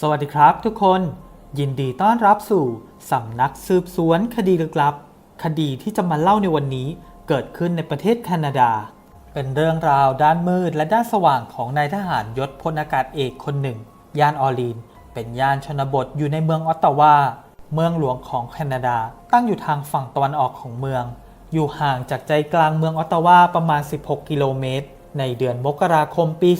สวัสดีครับทุกคนยินดีต้อนรับสู่สำนักสืบสวนคดีลึกลับ คดีที่จะมาเล่าในวันนี้เกิดขึ้นในประเทศแคนาดา เป็นเรื่องราวด้านมืดและด้านสว่างของนายทหารยศพลอากาศเอกคนหนึ่ง ย่านออร์ลีน เป็นย่านชนบทอยู่ในเมืองออตตาวา เมืองหลวงของแคนาดา ตั้งอยู่ทางฝั่งตะวันออกของเมือง อยู่ห่างจากใจกลางเมืองออตตาวาประมาณ 16 กิโลเมตร ในเดือนมกราคมปี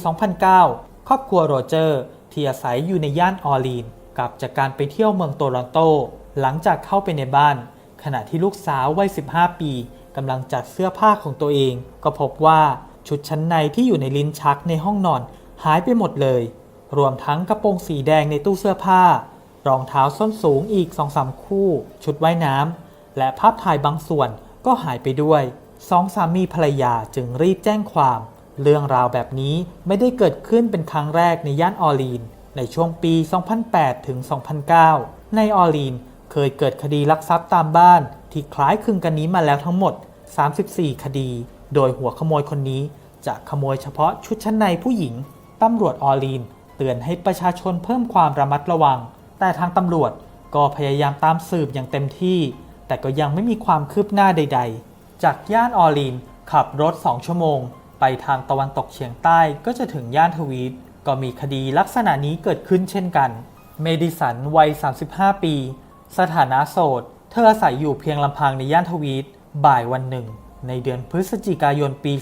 2009 ครอบครัวโรเจอร์ ที่อาศัยอยู่ในย่านออร์ลีนกลับจากการไปเที่ยวเมืองโตรอนโต หลังจากเข้าไปในบ้าน ขณะที่ลูกสาววัย 15 ปีกำลังจัดเสื้อผ้าของตัวเอง ก็พบว่าชุดชั้นในที่อยู่ในลิ้นชักในห้องนอนหายไปหมดเลย รวมทั้งกระโปรงสีแดงในตู้เสื้อผ้า รองเท้าส้นสูงอีก2องสามคู่ ชุดว่ายน้ำและภาพถ่ายบางส่วนก็หายไปด้วยสองสามีภรรยาจึงรีบแจ้งความ เรื่องราวแบบนี้ไม่ได้เกิดขึ้นเป็นครั้งแรกในย่านออร์ลีน ในช่วงปี 2008 ถึง 2009 ในออร์ลีนเคยเกิดคดีลักทรัพย์ตามบ้าน ที่คล้ายคลึงกันนี้มาแล้วทั้งหมด 34 คดี โดยหัวขโมยคนนี้ จะขโมยเฉพาะชุดชั้นในผู้หญิง ตำรวจออร์ลีน เตือนให้ประชาชนเพิ่มความระมัดระวัง แต่ทางตำรวจก็พยายามตามสืบอย่างเต็มที่ แต่ก็ยังไม่มีความคืบหน้าใด ๆ จากย่านออร์ลีนขับรถ 2 ชั่วโมง ไปทางตะวันตกเฉียงใต้ก็จะถึงย่านทวีต ก็มีคดีลักษณะนี้เกิดขึ้นเช่นกัน เมดิสันวัย 35 ปี สถานะโสด เธออาศัยอยู่เพียงลำพังในย่านทวีต บ่ายวันหนึ่ง ในเดือนพฤศจิกายนปี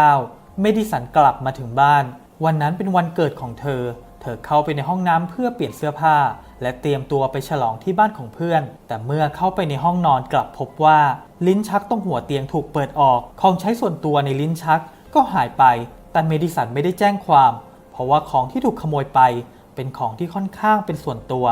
2009 เมดิสันกลับมาถึงบ้าน วันนั้นเป็นวันเกิดของเธอ เธอเข้าไปในห้องน้ำเพื่อเปลี่ยนเสื้อผ้า และเตรียมตัวไปฉลองที่บ้านของเพื่อน แต่เมื่อเข้าไปในห้องนอนกลับพบว่า ลิ้นชักตรงหัวเตียงถูกเปิดออก ของใช้ส่วนตัวในลิ้นชัก ก็หายไป แต่เมดิสันไม่ได้แจ้งความ เพราะว่าของที่ถูกขโมยไป เป็นของที่ค่อนข้างเป็นส่วนตัว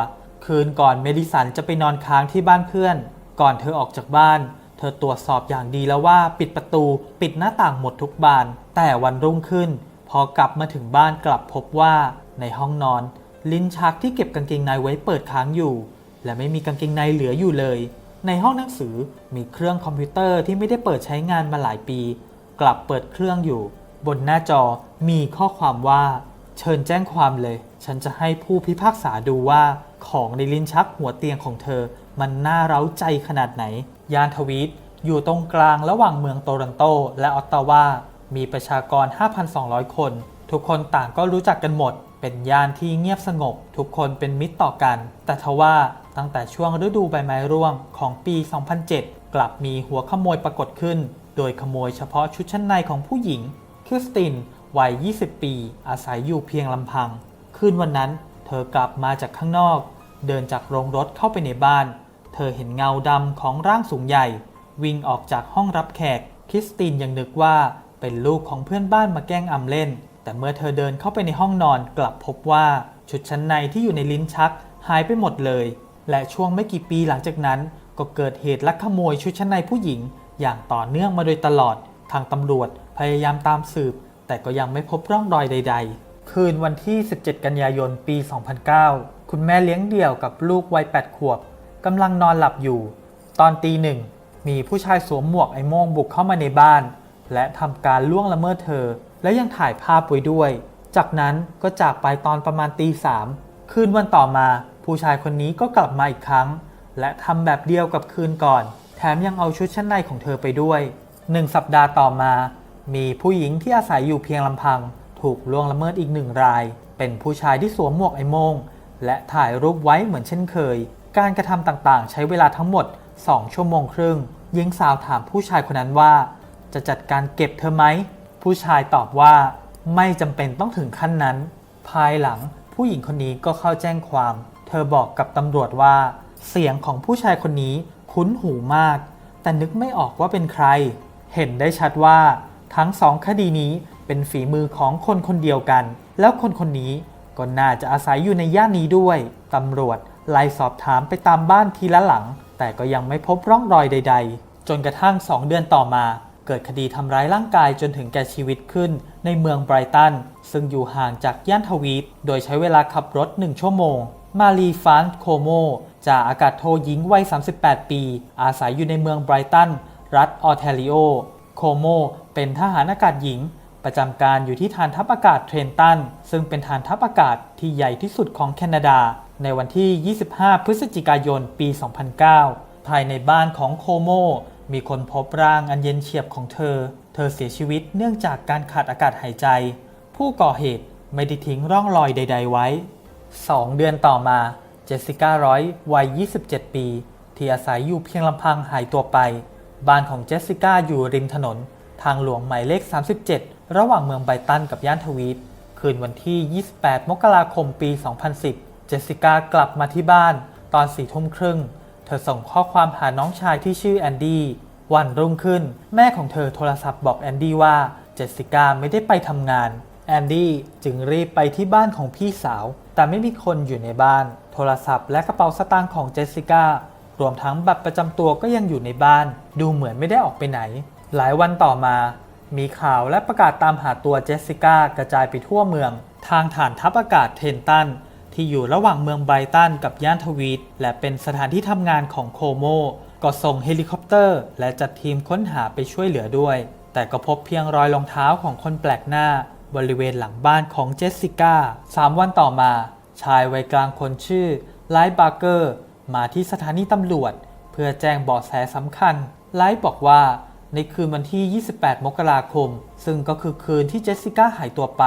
คืนก่อนเมดิสันจะไปนอนค้างที่บ้านเพื่อน ก่อนเธอออกจากบ้าน เธอตรวจสอบอย่างดีแล้วว่าปิดประตู ปิดหน้าต่างหมดทุกบาน แต่วันรุ่งขึ้น พอกลับมาถึงบ้านกลับพบว่าในห้องนอน ลิ้นชักที่เก็บกางเกงในไว้เปิดค้างอยู่ และไม่มีกางเกงในเหลืออยู่เลย ในห้องหนังสือมีเครื่องคอมพิวเตอร์ที่ไม่ได้เปิดใช้งานมาหลายปี กลับเปิดเครื่องอยู่ บนหน้าจอมีข้อความว่า เชิญแจ้งความเลย ฉันจะให้ผู้พิพากษาดูว่าของในลิ้นชักหัวเตียงของเธอ มันน่าเร้าใจขนาดไหน ยานทวีตอยู่ตรงกลางระหว่างเมืองโตรอนโต และออตตาวา มีประชากร 5,200 คน ทุกคนต่างก็รู้จักกันหมด เป็นย่านที่เงียบสงบ ทุกคนเป็นมิตรต่อกัน แต่ทว่าตั้งแต่ช่วงฤดูใบไม้ร่วงของปี 2007 กลับมีหัวขโมยปรากฏขึ้น โดยขโมยเฉพาะชุดชั้นในของผู้หญิงคริสตินวัย 20 ปี อาศัยอยู่เพียงลำพัง คืนวันนั้น เธอกลับมาจากข้างนอก เดินจากโรงรถเข้าไปในบ้าน เธอเห็นเงาดำของร่างสูงใหญ่ วิ่งออกจากห้องรับแขก คริสตินยังนึกว่าเป็นลูกของเพื่อนบ้านมาแกล้งอำเล่น แต่เมื่อเธอเดินเข้าไปในห้องนอนกลับพบว่าชุดชั้นในที่อยู่ในลิ้นชักหายไปหมดเลย และช่วงไม่กี่ปีหลังจากนั้น ก็เกิดเหตุลักขโมยชุดชั้นในผู้หญิง อย่างต่อเนื่องมาโดยตลอด ทางตำรวจพยายามตามสืบ แต่ก็ยังไม่พบร่องรอยใด ๆ คืนวันที่ 17 กันยายน ปี 2009 คุณแม่เลี้ยงเดี่ยวกับลูกวัย 8 ขวบกำลังนอนหลับอยู่ ตอนตีหนึ่ง มีผู้ชายสวมหมวกไอ้โม่งบุกเข้ามาในบ้าน และทำการล่วงละเมิดเธอ และยังถ่ายภาพไว้ด้วย จากนั้นก็จากไปตอนประมาณตีสามคืนวันต่อมา ผู้ชายคนนี้ก็กลับมาอีกครั้ง และทำแบบเดียวกับคืนก่อน ถมยังเอาชุดชั้นในของเธอไปด้วยหนึ่งสัปดาห์ต่อมา มีผู้หญิงที่อาศัยอยู่เพียงลำพัง ถูกล่วงละเมิดอีกหนึ่งราย เป็นผู้ชายที่สวมหมวกไอ้โมง และถ่ายรูปไว้เหมือนเช่นเคย การกระทำต่างๆ ใช้เวลาทั้งหมด 2 ชั่วโมงครึ่งหญิงสาวถามผู้ชายคนนั้นว่า จะจัดการเก็บเธอไหม ผู้ชายตอบว่า ไม่จำเป็นต้องถึงขั้นนั้น ภายหลังผู้หญิงคนนี้ก็เข้าแจ้งความ เธอบอกกับตำรวจว่า เสียงของผู้ชายคนนี้ คุ้นหูมาก แต่นึกไม่ออกว่าเป็นใคร เห็นได้ชัดว่าทั้งสองคดีนี้เป็นฝีมือของคนคนเดียวกัน แล้วคนคนนี้ก็น่าจะอาศัยอยู่ในย่านนี้ด้วย ตำรวจไล่สอบถามไปตามบ้านทีละหลัง แต่ก็ยังไม่พบร่องรอยใด ๆ จนกระทั่ง2เดือนต่อมา เกิดคดีทำร้ายร่างกายจนถึงแก่ชีวิตขึ้น ในเมืองไบรตัน ซึ่งอยู่ห่างจากย่านทวีตโดยใช้เวลาขับรถ1ชั่วโมง มารีฟานโคโม จากอากาศโทหญิงวัย 38 ปี อาศัยอยู่ในเมืองไบรตัน รัฐออแทริโอ โคโม เป็นทหารอากาศหญิง ประจำการอยู่ที่ฐานทัพอากาศเทรนตัน ซึ่งเป็นฐานทัพอากาศที่ใหญ่ที่สุดของแคนาดา ในวันที่ 25 พฤศจิกายน ปี 2009 ภายในบ้านของโคโม มีคนพบร่างอันเย็นเฉียบของเธอ เธอเสียชีวิตเนื่องจากการขาดอากาศหายใจ ผู้ก่อเหตุไม่ได้ทิ้งร่องรอยใด ๆ ไว้ 2 เดือนต่อมา จสสิก้าร้อยวัย 27 ปี ที่อาศัยอยู่เพียงลำพังหายตัวไป บ้านของเจสสิก้าอยู่ริมถนน ทางหลวงหมายเลข 37 ระหว่างเมืองไบตันกับย่านทวีต คืนวันที่ 28 มกราคมปี 2010 เจสสิก้ากลับมาที่บ้าน ตอนสี่ทุ่มครึ่ง เธอส่งข้อความหาน้องชายที่ชื่อแอนดี้ วันรุ่งขึ้น แม่ของเธอโทรศัพท์บอกแอนดี้ว่า เจสสิก้าไม่ได้ไปทำงาน แอนดี้จึงรีบไปที่บ้านของพี่สาว แต่ไม่มีคนอยู่ในบ้าน โทรศัพท์และกระเป๋าสตางค์ของเจสสิก้ารวมทั้งบัตรประจำตัวก็ยังอยู่ในบ้าน ดูเหมือนไม่ได้ออกไปไหน หลายวันต่อมา มีข่าวและประกาศตามหาตัวเจสสิก้ากระจายไปทั่วเมือง ทางฐานทัพอากาศเทนตันที่อยู่ระหว่างเมืองไบรตันกับย่านทวีต และเป็นสถานที่ทำงานของโคโม ก็ส่งเฮลิคอปเตอร์ และจัดทีมค้นหาไปช่วยเหลือด้วย แต่ก็พบเพียงรอยรองเท้าของคนแปลกหน้า บริเวณหลังบ้านของเจสสิก้าสามวันต่อมา ชายวัยกลางคนชื่อไลท์บาร์เกอร์มาที่สถานีตำรวจ เพื่อแจ้งเบาะแสสำคัญ ไลท์บอกว่า ในคืนวันที่ 28 มกราคม ซึ่งก็คือคืนที่เจสสิก้าหายตัวไป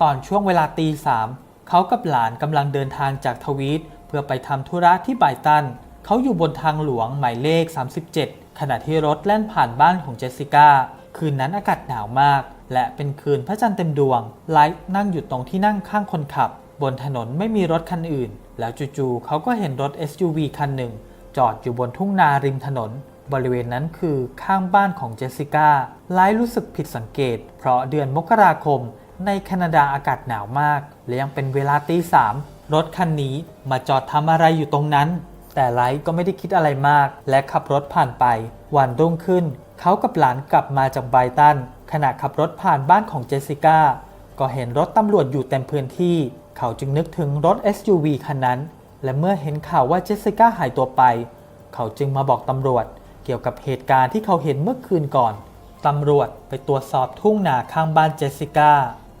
ตอนช่วงเวลาตีสามเขากับหลานกำลังเดินทางจากทวีต เพื่อไปทำธุระที่ไบตัน เขาอยู่บนทางหลวงหมายเลข 37 ขณะที่รถแล่นผ่านบ้านของเจสสิก้า คืนนั้นอากาศหนาวมาก และเป็นคืนพระจันทร์เต็มดวง ไลท์นั่งอยู่ตรงที่นั่งข้างคนขับ บนถนนไม่มีรถคันอื่น แล้วจู่ๆเขาก็เห็นรถ SUV คันหนึ่ง จอดอยู่บนทุ่งนาริมถนน บริเวณนั้นคือข้างบ้านของเจสสิก้า ไลท์รู้สึกผิดสังเกต เพราะเดือนมกราคม ในแคนาดาอากาศหนาวมาก และยังเป็นเวลาตีสามรถคันนี้มาจอดทำอะไรอยู่ตรงนั้น แต่ไลท์ก็ไม่ได้คิดอะไรมาก และขับรถผ่านไป วันรุ่งขึ้น เขากับหลานกลับมาจากไบรตัน ขณะขับรถผ่านบ้านของเจสสิก้าก็เห็นรถตำรวจอยู่เต็มพื้นที่ เขาจึงนึกถึงรถ SUV คันนั้น และเมื่อเห็นข่าวว่าเจสสิก้าหายตัวไป เขาจึงมาบอกตำรวจเกี่ยวกับเหตุการณ์ที่เขาเห็นเมื่อคืนก่อน ตำรวจไปตรวจสอบทุ่งนาข้างบ้านเจสสิก้า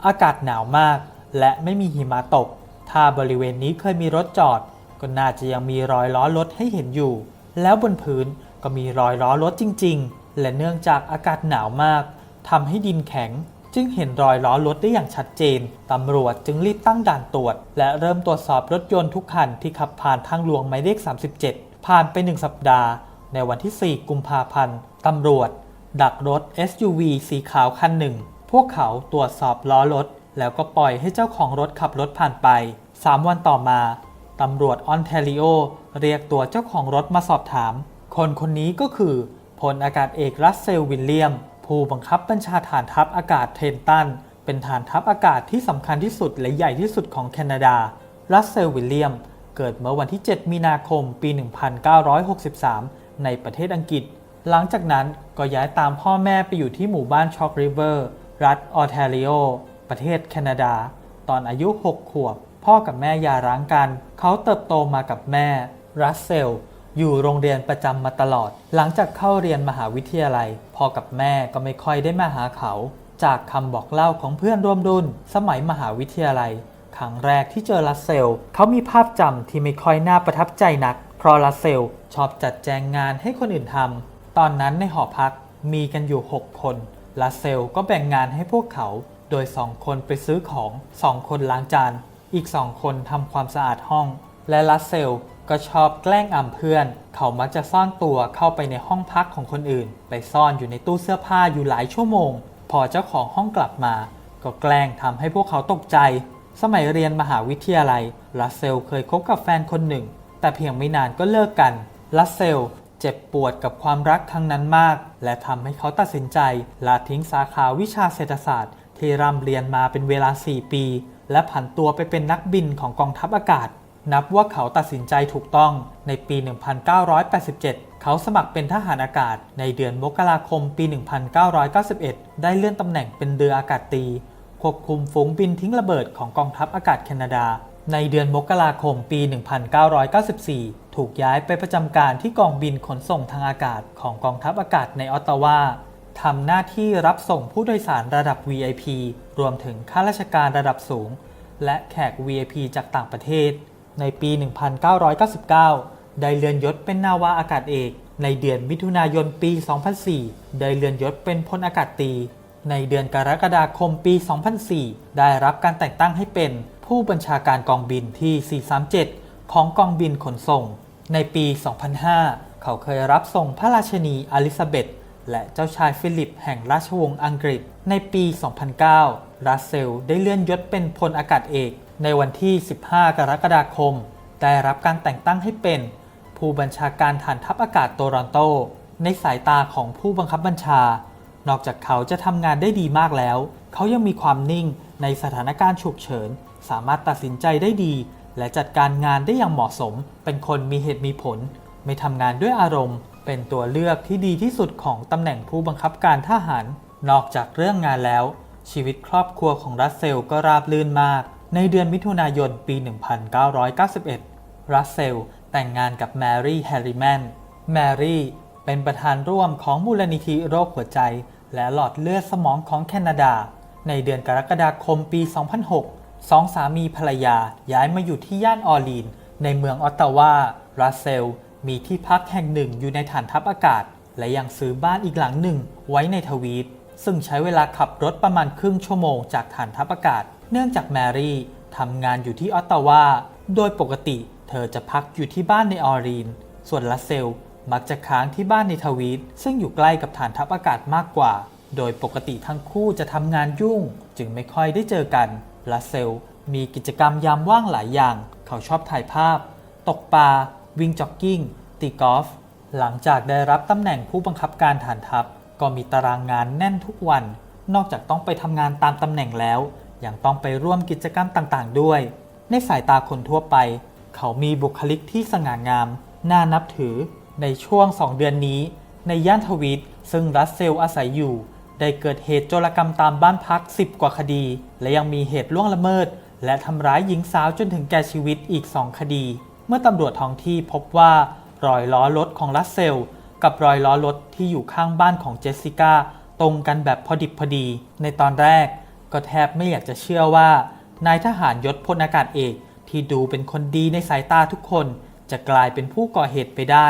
อากาศหนาวมาก และไม่มีหิมะตก ถ้าบริเวณนี้เคยมีรถจอด ก็น่าจะยังมีรอยล้อรถให้เห็นอยู่ แล้วบนพื้นก็มีรอยล้อรถจริง ๆ และเนื่องจากอากาศหนาวมาก ทำให้ดินแข็ง จึงเห็นรอยล้อรถได้อย่างชัดเจน ตำรวจจึงรีบตั้งด่านตรวจ และเริ่มตรวจสอบรถยนต์ทุกคันที่ขับผ่านทางหลวงหมายเลข 37 ผ่านไปหนึ่งสัปดาห์ ในวันที่ 4 กุมภาพันธ์ตำรวจ ดักรถ SUV สีขาวคันหนึ่ง พวกเขาตรวจสอบล้อรถ แล้วก็ปล่อยให้เจ้าของรถขับรถผ่านไป 3 วันต่อมาตำรวจออนแทริโอเรียกตัวเจ้าของรถมาสอบถาม คนคนนี้ก็คือพลอากาศเอกรัสเซลวิลเลียม ผู้บังคับบัญชาฐานทัพอากาศเทนตัน เป็นฐานทัพอากาศที่สำคัญที่สุดและใหญ่ที่สุดของแคนาดา รัสเซลวิลเลียม เกิดเมื่อวันที่ 7 มีนาคม ปี 1963 ในประเทศอังกฤษ หลังจากนั้นก็ย้ายตามพ่อแม่ไปอยู่ที่หมู่บ้านช็อกริเวอร์ รัฐออแทริโอ ประเทศแคนาดา ตอนอายุ 6 ขวบ พ่อกับแม่หย่าร้างกัน เขาเติบโตมากับแม่ รัสเซล อยู่โรงเรียนประจำมาตลอด หลังจากเข้าเรียนมหาวิทยาลัย พ่อกับแม่ก็ไม่ค่อยได้มาหาเขา จากคำบอกเล่าของเพื่อนร่วมรุ่น สมัยมหาวิทยาลัย ครั้งแรกที่เจอรัสเซล เขามีภาพจำที่ไม่ค่อยน่าประทับใจนัก เพราะรัสเซลชอบจัดแจงงานให้คนอื่นทำ ตอนนั้นในหอพักมีกันอยู่ 6 คนรัสเซลก็แบ่งงานให้พวกเขา โดย 2 คนไปซื้อของ 2 คนล้างจาน อีก 2 คนทำความสะอาดห้อง และรัสเซล ก็ชอบแกล้งอำเพื่อน เขามักจะซ่อนตัวเข้าไปในห้องพักของคนอื่น ไปซ่อนอยู่ในตู้เสื้อผ้าอยู่หลายชั่วโมง พอเจ้าของห้องกลับมา ก็แกล้งทำให้พวกเขาตกใจ สมัยเรียนมหาวิทยาลัยรัสเซลเคยคบกับแฟนคนหนึ่ง แต่เพียงไม่นานก็เลิกกันรัสเซลเจ็บปวดกับความรักครั้งนั้นมาก และทำให้เขาตัดสินใจลาทิ้งสาขาวิชาเศรษฐศาสตร์ ที่ร่ำเรียนมาเป็นเวลา 4 ปี และผันตัวไปเป็นนักบินของกองทัพอากาศ นับว่าเขาตัดสินใจถูกต้องในปี 1987 เขาสมัครเป็นทหารอากาศในเดือนมกราคมปี 1991 ได้เลื่อนตำแหน่งเป็นเรืออากาศตีควบคุมฝูงบินทิ้งระเบิดของกองทัพอากาศแคนาดา ในเดือนมกราคมปี 1994 ถูกย้ายไปประจำการที่กองบินขนส่งทางอากาศของกองทัพอากาศในออตตาวาทำหน้าที่รับส่งผู้โดยสารระดับ VIP รวมถึงข้าราชการระดับสูง และแขก VIP จากต่างประเทศ ในปี 1999 ได้เลื่อนยศเป็นนาวาอากาศเอก ในเดือนมิถุนายนปี 2004 ได้เลื่อนยศเป็นพลอากาศตรี ในเดือนกรกฎาคมปี 2004 ได้รับการแต่งตั้งให้เป็นผู้บัญชาการกองบินที่ 437 ของกองบินขนส่ง ในปี 2005 เขาเคยรับส่งพระราชนีอลิซาเบธและเจ้าชายฟิลิปแห่งราชวงศ์อังกฤษ ในปี 2009 รัสเซลได้เลื่อนยศเป็นพลอากาศเอก ในวันที่ 15 กรกฎาคม ได้รับการแต่งตั้งให้เป็น ผู้บัญชาการฐานทัพอากาศโตรอนโต ในสายตาของผู้บังคับบัญชา นอกจากเขาจะทำงานได้ดีมากแล้ว เขายังมีความนิ่งในสถานการณ์ฉุกเฉิน สามารถตัดสินใจได้ดี และจัดการงานได้อย่างเหมาะสม เป็นคนมีเหตุมีผล ไม่ทำงานด้วยอารมณ์ เป็นตัวเลือกที่ดีที่สุดของตำแหน่งผู้บังคับการทหาร นอกจากเรื่องงานแล้ว ชีวิตครอบครัวของรัสเซลก็ราบรื่นมาก ในเดือนมิถุนายนปี 1991 รัสเซลแต่งงานกับแมรี่แฮร์ริแมน แมรี่เป็นประธานร่วมของมูลนิธิโรคหัวใจ และหลอดเลือดสมองของแคนาดา ในเดือนกรกฎาคมปี 2006 สองสามีภรรยาย้ายมาอยู่ที่ย่านออร์ลีน ในเมืองออตตาวา รัสเซลมีที่พักแห่งหนึ่งอยู่ในฐานทัพอากาศ และยังซื้อบ้านอีกหลังหนึ่งไว้ในทวีต ซึ่งใช้เวลาขับรถประมาณครึ่งชั่วโมงจากฐานทัพอากาศ เนื่องจากแมรี่ทำงานอยู่ที่ออตตาวา โดยปกติเธอจะพักอยู่ที่บ้านในออรีน ส่วนรัสเซลมักจะค้างที่บ้านในทวีต ซึ่งอยู่ใกล้กับฐานทัพอากาศมากกว่า โดยปกติทั้งคู่จะทำงานยุ่ง จึงไม่ค่อยได้เจอกันรัสเซลมีกิจกรรมยามว่างหลายอย่าง เขาชอบถ่ายภาพ ตกปลา วิ่งจ็อกกิ้ง ตีกอล์ฟ หลังจากได้รับตำแหน่งผู้บังคับการฐานทัพ ก็มีตารางงานแน่นทุกวัน นอกจากต้องไปทำงานตามตำแหน่งแล้ว ยังต้องไปร่วมกิจกรรมต่างๆ ด้วย ในสายตาคนทั่วไป เขามีบุคลิกที่สง่างาม น่านับถือ ในช่วง2เดือนนี้ ในย่านทวีตซึ่งรัสเซลอาศัยอยู่ ได้เกิดเหตุโจรกรรมตามบ้านพัก 10 กว่าคดี และยังมีเหตุล่วงละเมิด และทำร้ายหญิงสาวจนถึงแก่ชีวิตอีก2คดี เมื่อตำรวจท้องที่พบว่ารอยล้อรถของรัสเซล กับรอยล้อรถที่อยู่ข้างบ้านของเจสสิก้าตรงกันแบบพอดิบพอดี ในตอนแรกก็แทบไม่อยากจะเชื่อว่า นายทหารยศพลอากาศเอก ที่ดูเป็นคนดีในสายตาทุกคน จะกลายเป็นผู้ก่อเหตุไปได้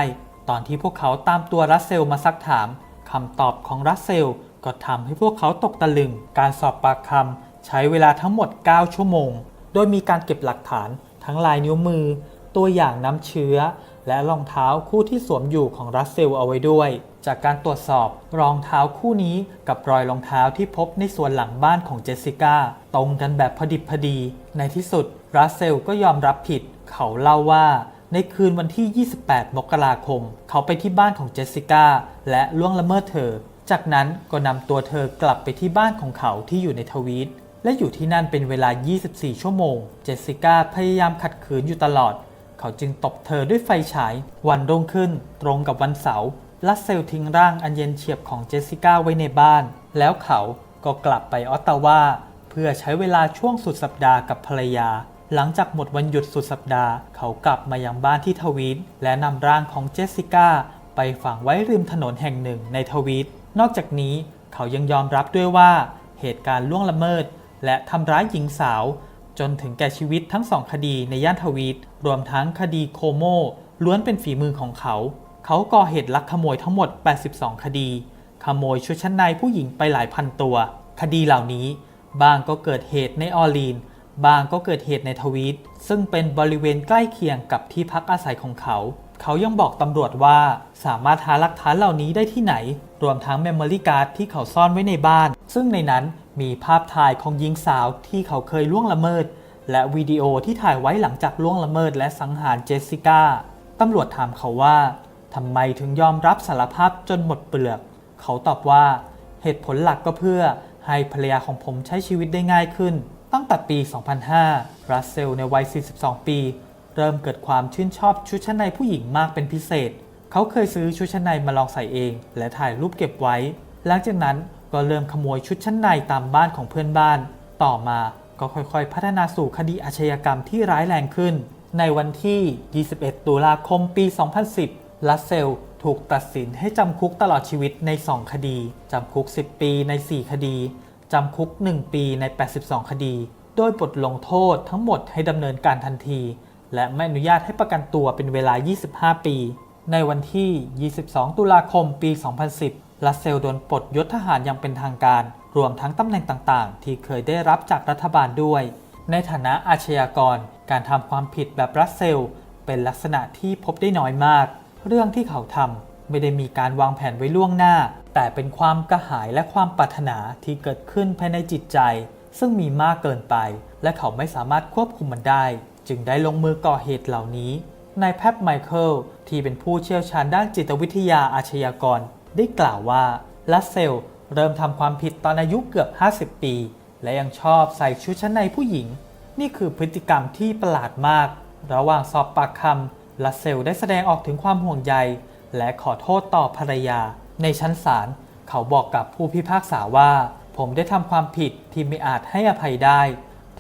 ตอนที่พวกเขาตามตัวรัสเซลมาซักถามคำตอบของรัสเซลก็ทำให้พวกเขาตกตะลึง การสอบปากคำใช้เวลาทั้งหมด 9 ชั่วโมง โดยมีการเก็บหลักฐานทั้งลายนิ้วมือ ตัวอย่างน้ำเชื้อ และรองเท้าคู่ที่สวมอยู่ของรัสเซลเอาไว้ด้วย จากการตรวจสอบรองเท้าคู่นี้กับรอยรองเท้าที่พบในส่วนหลังบ้านของเจสสิก้าตรงกันแบบพอดิบพอดี ในที่สุดรัสเซลก็ยอมรับผิด เขาเล่าว่าในคืนวันที่ 28 มกราคม เขาไปที่บ้านของเจสสิก้าและล่วงละเมิดเธอ จากนั้นก็นำตัวเธอกลับไปที่บ้านของเขาที่อยู่ในทวีตและอยู่ที่นั่นเป็นเวลา 24 ชั่วโมง เจสสิก้าพยายามขัดขืนอยู่ตลอด เขาจึงตบเธอด้วยไฟฉาย วันรุ่งขึ้นตรงกับวันเสาร์ลัสเซลทิ้งร่างอันเย็นเฉียบของเจสสิก้าไว้ในบ้าน แล้วเขาก็กลับไปออตตาวาเพื่อใช้เวลาช่วงสุดสัปดาห์กับภรรยา หลังจากหมดวันหยุดสุดสัปดาห์ เขากลับมายังบ้านที่ทวีต และนำร่างของเจสสิก้าไปฝังไว้ริมถนนแห่งหนึ่งในทวีต นอกจากนี้เขายังยอมรับด้วยว่าเหตุการณ์ล่วงละเมิด และทำร้ายหญิงสาว จนถึงแก่ชีวิตทั้งสองคดีในย่านทวีต รวมทั้งคดีโคโมล้วนเป็นฝีมือของเขา เขาก่อเหตุลักขโมยทั้งหมด 82 คดี ขโมยชุดชั้นในผู้หญิงไปหลายพันตัว คดีเหล่านี้ บางก็เกิดเหตุในออร์ลีน บางก็เกิดเหตุในทวีต ซึ่งเป็นบริเวณใกล้เคียงกับที่พักอาศัยของเขา เขายังบอกตำรวจว่าสามารถหาหลักฐานเหล่านี้ได้ที่ไหน รวมทั้งเมมโมรี่การ์ดที่เขาซ่อนไว้ในบ้าน ซึ่งในนั้น มีภาพถ่ายของหญิงสาวที่เขาเคยล่วงละเมิด และวิดีโอที่ถ่ายไว้หลังจากล่วงละเมิดและสังหารเจสสิก้าตำรวจถามเขาว่าทำไมถึงยอมรับสารภาพจนหมดเปลือก เขาตอบว่า เหตุผลหลักก็เพื่อให้ภรรยาของผมใช้ชีวิตได้ง่ายขึ้น ตั้งแต่ปี 2005 รัสเซลในวัย 42 ปี เริ่มเกิดความชื่นชอบชุดชั้นในผู้หญิงมากเป็นพิเศษ เขาเคยซื้อชุดชั้นในมาลองใส่เอง และถ่ายรูปเก็บไว้ หลังจากนั้น ก็เริ่มขโมยชุดชั้นในตามบ้านของเพื่อนบ้าน ต่อมาก็ค่อยๆ พัฒนาสู่คดีอาชญากรรมที่ร้ายแรงขึ้น ในวันที่ 21 ตุลาคมปี 2010 ลัสเซลถูกตัดสินให้จำคุกตลอดชีวิตใน 2 คดี จำคุก 10 ปีใน 4 คดี จำคุก 1 ปีใน 82 คดี โดยบทลงโทษทั้งหมดให้ดำเนินการทันที และไม่อนุญาตให้ประกันตัวเป็นเวลา 25 ปี ในวันที่ 22 ตุลาคม ปี 2010 ลัสเซลโดนปลดยศทหารอย่างเป็นทางการ รวมทั้งตำแหน่งต่างๆ ที่เคยได้รับจากรัฐบาลด้วย ในฐานะอาชญากร การทำความผิดแบบรัสเซล เป็นลักษณะที่พบได้น้อยมาก เรื่องที่เขาทำไม่ได้มีการวางแผนไว้ล่วงหน้า แต่เป็นความกระหายและความปรารถนาที่เกิดขึ้นภายในจิตใจ ซึ่งมีมากเกินไป และเขาไม่สามารถควบคุมมันได้ จึงได้ลงมือก่อเหตุเหล่านี้นายแพทไมเคิลที่เป็นผู้เชี่ยวชาญด้านจิตวิทยาอาชญากร ได้กล่าวว่าลัสเซลเริ่มทำความผิดตอนอายุเกือบ 50 ปี และยังชอบใส่ชุดชั้นในผู้หญิง นี่คือพฤติกรรมที่ประหลาดมาก ระหว่างสอบปากคำลัสเซลได้แสดงออกถึงความห่วงใย และขอโทษต่อภรรยา ในชั้นศาลเขาบอกกับผู้พิพากษาว่า ผมได้ทำความผิดที่ไม่อาจให้อภัยได้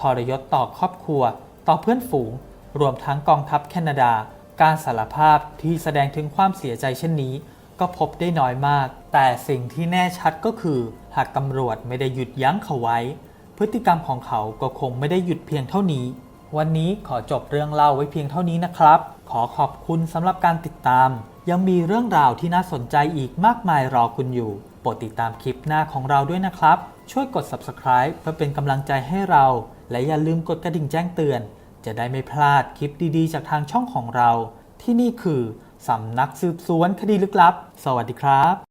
ทรยศต่อครอบครัว ต่อเพื่อนฝูง รวมทั้งกองทัพแคนาดา การสารภาพที่แสดงถึงความเสียใจเช่นนี้ ก็พบได้น้อยมาก แต่สิ่งที่แน่ชัดก็คือ หากตำรวจไม่ได้หยุดยั้งเขาไว้ พฤติกรรมของเขาก็คงไม่ได้หยุดเพียงเท่านี้ วันนี้ขอจบเรื่องเล่าไว้เพียงเท่านี้นะครับ ขอขอบคุณสำหรับการติดตาม ยังมีเรื่องราวที่น่าสนใจอีกมากมายรอคุณอยู่โปรดติดตามคลิปหน้าของเราด้วยนะครับ ช่วยกด subscribe เพื่อเป็นกำลังใจให้เรา และอย่าลืมกดกระดิ่งแจ้งเตือน จะได้ไม่พลาดคลิปดีๆ จากทางช่องของเรา ที่นี่คือ สำนักสืบสวนคดีลึกลับ สวัสดีครับ